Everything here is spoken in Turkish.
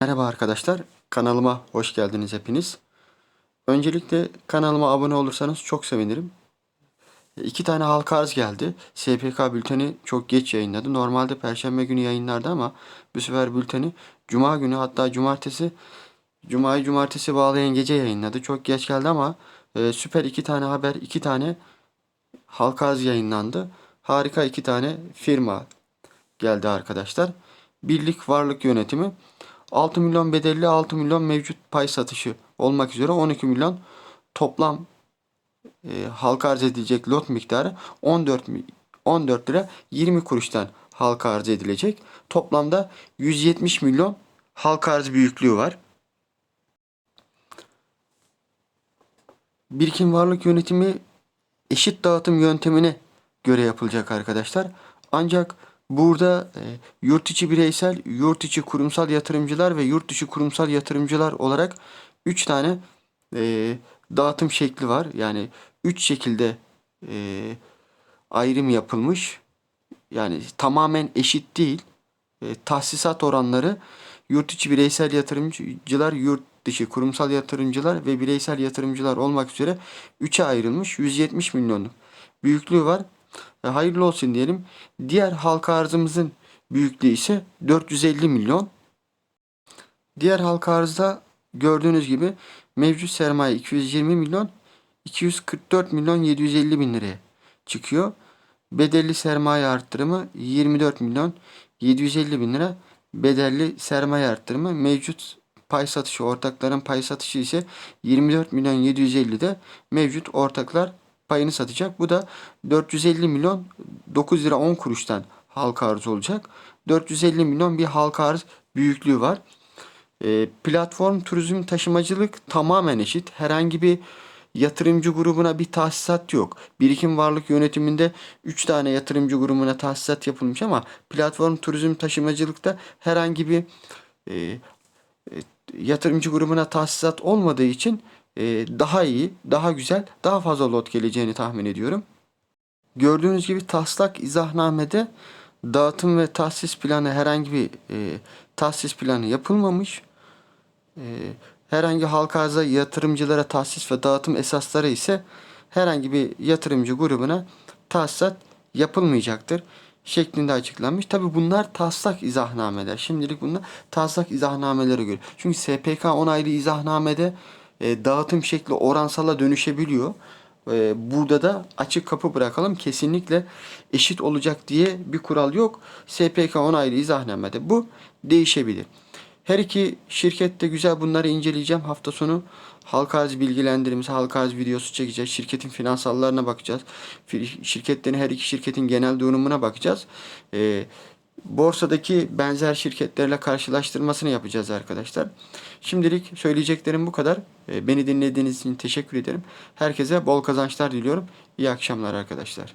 Merhaba arkadaşlar, kanalıma hoş geldiniz hepiniz. Öncelikle kanalıma abone olursanız çok sevinirim. İki tane halka arz geldi. SPK bülteni çok geç yayınladı. Normalde perşembe günü yayınlardı ama bu sefer bülteni cuma günü hatta cumartesi cumayı cumartesi bağlayan gece yayınladı. Çok geç geldi ama e, süper iki tane haber, iki tane halka arz yayınlandı. Harika iki tane firma geldi arkadaşlar. Birlik Varlık Yönetimi 6 milyon bedelli 6 milyon mevcut pay satışı olmak üzere 12 milyon toplam e, halka arz edilecek lot miktarı 14 mi- 14 lira 20 kuruştan halka arz edilecek. Toplamda 170 milyon halka arz büyüklüğü var. Birikim varlık yönetimi eşit dağıtım yöntemine göre yapılacak arkadaşlar. Ancak burada e, yurt içi bireysel, yurt içi kurumsal yatırımcılar ve yurt dışı kurumsal yatırımcılar olarak 3 tane e, dağıtım şekli var. Yani 3 şekilde e, ayrım yapılmış. Yani tamamen eşit değil. E, tahsisat oranları yurt içi bireysel yatırımcılar, yurt dışı kurumsal yatırımcılar ve bireysel yatırımcılar olmak üzere 3'e ayrılmış. 170 milyonluk büyüklüğü var. E, hayırlı olsun diyelim. Diğer halka arzımızın büyüklüğü ise 450 milyon. Diğer halka arzda gördüğünüz gibi mevcut sermaye 220 milyon 244 milyon 750 bin liraya çıkıyor. Bedelli sermaye arttırımı 24 milyon 750 bin lira. Bedelli sermaye arttırımı mevcut pay satışı ortakların pay satışı ise 24 milyon 750 de mevcut ortaklar payını satacak. Bu da 450 milyon 9 lira 10 kuruştan halka arz olacak. 450 milyon bir halka arz büyüklüğü var. E, platform turizm taşımacılık tamamen eşit. Herhangi bir yatırımcı grubuna bir tahsisat yok. Birikim varlık yönetiminde 3 tane yatırımcı grubuna tahsisat yapılmış ama platform turizm taşımacılıkta herhangi bir e, e, yatırımcı grubuna tahsisat olmadığı için daha iyi, daha güzel, daha fazla lot geleceğini tahmin ediyorum. Gördüğünüz gibi taslak izahnamede dağıtım ve tahsis planı herhangi bir e, tahsis planı yapılmamış. E, herhangi halka arza yatırımcılara tahsis ve dağıtım esasları ise herhangi bir yatırımcı grubuna tahsisat yapılmayacaktır şeklinde açıklanmış. Tabi bunlar taslak izahnameler. Şimdilik bunlar taslak izahnamelere göre. Çünkü SPK onaylı izahnamede e, dağıtım şekli oransala dönüşebiliyor. E, burada da açık kapı bırakalım. Kesinlikle eşit olacak diye bir kural yok. SPK onaylı izahnamede bu değişebilir. Her iki şirket de güzel bunları inceleyeceğim. Hafta sonu halka arz bilgilendirmesi, halka arz videosu çekeceğiz. Şirketin finansallarına bakacağız. Şirketlerin her iki şirketin genel durumuna bakacağız. Ee, borsadaki benzer şirketlerle karşılaştırmasını yapacağız arkadaşlar. Şimdilik söyleyeceklerim bu kadar. Ee, beni dinlediğiniz için teşekkür ederim. Herkese bol kazançlar diliyorum. İyi akşamlar arkadaşlar.